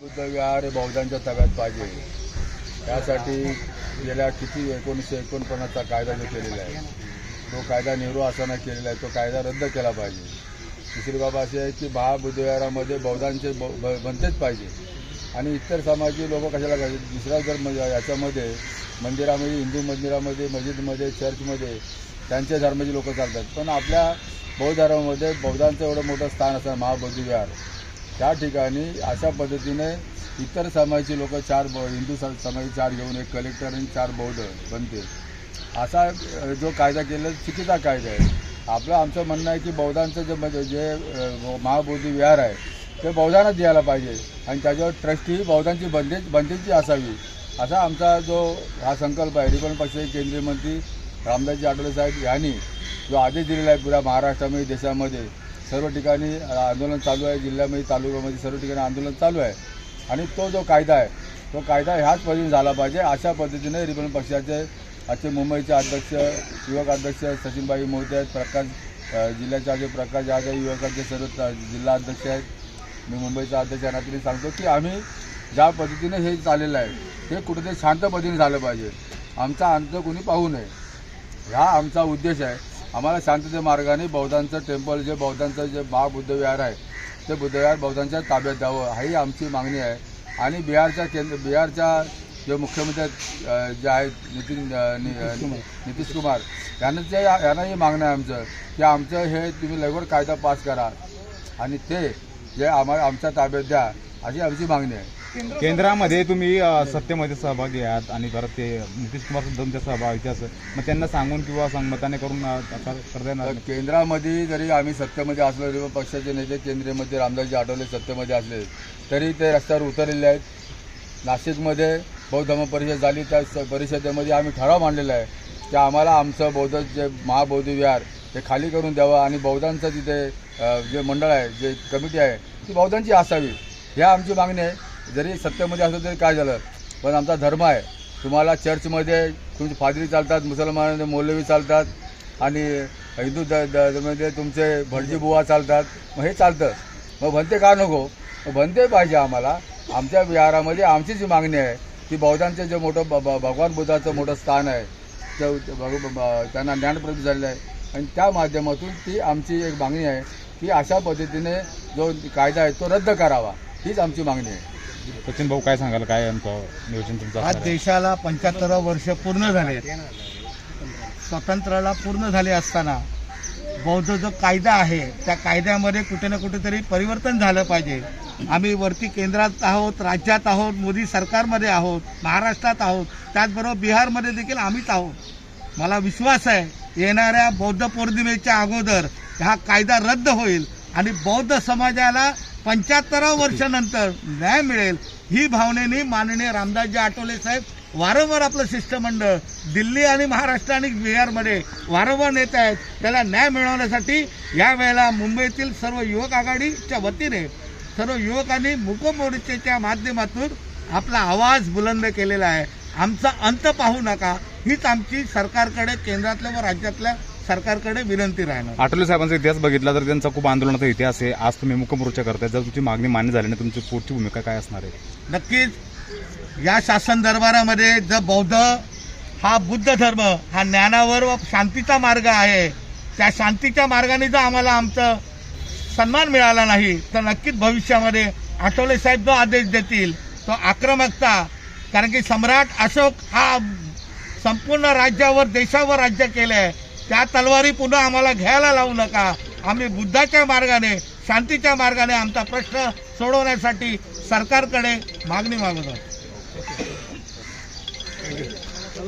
बुद्ध विहार हे बौद्धांच्या ताब्यात पाहिजे. त्यासाठी गेल्या किती एकोणीसशे एकोणपन्नासचा कायदा जो केलेला आहे तो कायदा नेहरू असताना केलेला आहे तो कायदा रद्द केला पाहिजे. दुसरी बाब अशी आहे की महाबुद्धविहारामध्ये बौद्धांचे बनतेच पाहिजे. आणि इतर सामाजिक लोक कशाला पाहिजे? दुसरा जर म्हणजे याच्यामध्ये मंदिरामध्ये हिंदू मंदिरामध्ये मस्जिदमध्ये चर्चमध्ये त्यांच्या धर्माची लोक चालतात. पण आपल्या बौद्ध धर्मामध्ये बौद्धांचं एवढं मोठं स्थान असतं महाबौद्धविहार त्या ठिकाणी अशा पद्धतीने इतर समाजाची लोक चार ब- हिंदू स- समाजाचे चार घेऊन एक कलेक्टर आणि चार बौद्ध बनते. असा जो कायदा केला चुकीचा कायदा आहे. आपलं आमचं म्हणणं आहे की बौद्धांचं जे म्हणजे जे महाबोधी विहार आहे ते बौद्धांनाच द्यायला पाहिजे. आणि त्याच्यावर ट्रस्टी बौद्धांची बंदी बंदेची असावी. असा आमचा जो हा संकल्प आहे. रिपब्लिक पक्षाचे केंद्रीय मंत्री रामदासजी आठवले साहेब यांनी जो आदेश दिलेला आहे पुऱ्या महाराष्ट्रामध्ये देशामध्ये सर्व ठिकाणी आंदोलन चालू आहे जिल्ह्यामध्ये तालुक्यामध्ये सर्व ठिकाणी आंदोलन चालू आहे. आणि तो जो कायदा आहे तो कायदा ह्याच पद्धतीने झाला पाहिजे. अशा पद्धतीने रिपब्लिक पक्षाचे आजचे मुंबईचे अध्यक्ष युवक अध्यक्ष सचिनबाई मोहिते आहेत प्रकाश जिल्ह्याचे आजे प्रकाश यादव युवकांचे सर्व जिल्हा अध्यक्ष आहेत. मी मुंबईचा अध्यक्ष यांना तरी सांगतो की आम्ही ज्या पद्धतीने हे चाललेलं आहे ते कुठेतरी शांत पद्धतीने झालं पाहिजे. आमचा अंत कोणी पाहू नये. हा आमचा उद्देश आहे. आम्हाला शांतते मार्गाने बौद्धांचं टेम्पल जे बौद्धांचं जे महाबुद्धविहार आहे ते बुद्धविहार बौद्धांच्या ताब्यात द्यावं ही आमची मागणी आहे. आणि बिहारच्या केंद्र बिहारच्या जे मुख्यमंत्री जे आहेत नितीन नि- नितीश कुमार यांना ते यांनाही मागणं आहे आमचं की आमचं हे तुम्ही लवकर कायदा पास करा. आणि ते जे आम्हाला आमच्या ताब्यात द्या अशी आमची मागणी आहे. केंद्रामध्ये तुम्ही अ, सत्तेमध्ये सहभागी आहात आणि परत ते नितीश कुमार सुद्धा तुमच्या सहभागी असं मग त्यांना सांगून किंवा संमताने करून अ, कर- करता येणार तर नाही. केंद्रामध्ये जरी आम्ही सत्तेमध्ये असलो तरी पक्षाचे नेते केंद्रीय मंत्री रामदासजी आठवले सत्तेमध्ये असले तरी ते रस्त्यावर उतरलेले आहेत. नाशिकमध्ये बौद्ध धर्म परिषद झाली त्या स- परिषदेमध्ये आम्ही ठराव मांडलेला आहे की आम्हाला आमचं बौद्ध जे महाबौद्ध विहार ते खाली करून द्यावं आणि बौद्धांचं तिथे अ, जे मंडळ आहे जे कमिटी आहे ती बौद्धांची असावी. ह्या आमची मागणी आहे. जरी सत्तेमध्ये असलं तरी काय झालं? पण आमचा धर्म आहे. तुम्हाला चर्चमध्ये तुमची फादरी चालतात मुसलमानांमध्ये मौलवी चालतात आणि हिंदू द धर्मामध्ये तुमचे भटजी बुवा चालतात. मग हे चालतं. मग भंते का नको? मग भंते पाहिजे आम्हाला. आमच्या विहारामध्ये आमची जी मागणी आहे की बौद्धांचं जे मोठं ब- भगवान बुद्धाचं मोठं स्थान आहे त्यांना ज्ञानप्रती झालेलं आहे. आणि त्या माध्यमातून ती आमची एक मागणी आहे की अशा पद्धतीने जो कायदा आहे तो रद्द करावा. हीच आमची मागणी आहे. सचिन भाऊ काय सांगाल? काय नियोजन तुमचं आज असणार आहे? देशाला पंच्याहत्तर वर्ष पूर्ण झाले. स्वातंत्र्याला पूर्ण झाले असताना बौद्ध जो कायदा आहे त्या कायद्यामध्ये कुठे ना कुठेतरी परिवर्तन झालं पाहिजे. आम्ही वरती केंद्रात आहोत राज्यात आहोत मोदी सरकारमध्ये आहोत महाराष्ट्रात आहोत. त्याचबरोबर बिहारमध्ये देखील आम्हीच आहोत. मला विश्वास आहे येणाऱ्या बौद्ध पौर्णिमेच्या अगोदर हा कायदा रद्द होईल आणि बौद्ध समाजाला पंच्याहत्तराव वर्षानंतर न्याय मिळेल ही भावनेने माननीय रामदासजी आठवले साहेब वारंवार आपलं शिष्टमंडळ दिल्ली आणि महाराष्ट्र आणि बिहारमध्ये वारंवार नेत आहेत. त्याला न्याय मिळवण्यासाठी यावेळेला मुंबईतील सर्व युवक आघाडीच्या वतीने सर्व युवकांनी मुक मोर्चेच्या माध्यमातून आपला आवाज बुलंद केलेला आहे. आमचा अंत पाहू नका. हीच आमची सरकारकडे केंद्रातल्या व राज्यातल्या सरकारकडे विनंती राहणार. आठवले साहेबांचा इतिहास बघितला तर त्यांचा खूप आंदोलनाचा इतिहास आहे. आज तुम्ही मुकमोर्चा करताय. जर तुमची मागणी मान्य झाली नाही तुमची पुढची भूमिका काय असणार आहे? नक्कीच या शासन दरबारामध्ये जर बौद्ध हा बुद्ध धर्म हा ज्ञानावर व शांतीचा मार्ग आहे त्या शांतीच्या मार्गाने जर आम्हाला आमचं सन्मान मिळाला नाही तर नक्कीच भविष्यामध्ये आठवले साहेब जो आदेश देतील तो आक्रमकता कारण की सम्राट अशोक हा संपूर्ण राज्यावर देशावर राज्य केलं आहे त्या तलवारी पुन्हा आम्हाला घ्यायला लावू नका. आम्ही बुद्धाच्या मार्गाने शांतीच्या मार्गाने आमचा प्रश्न सोडवण्यासाठी सरकारकडे मागणी मागत आहोत.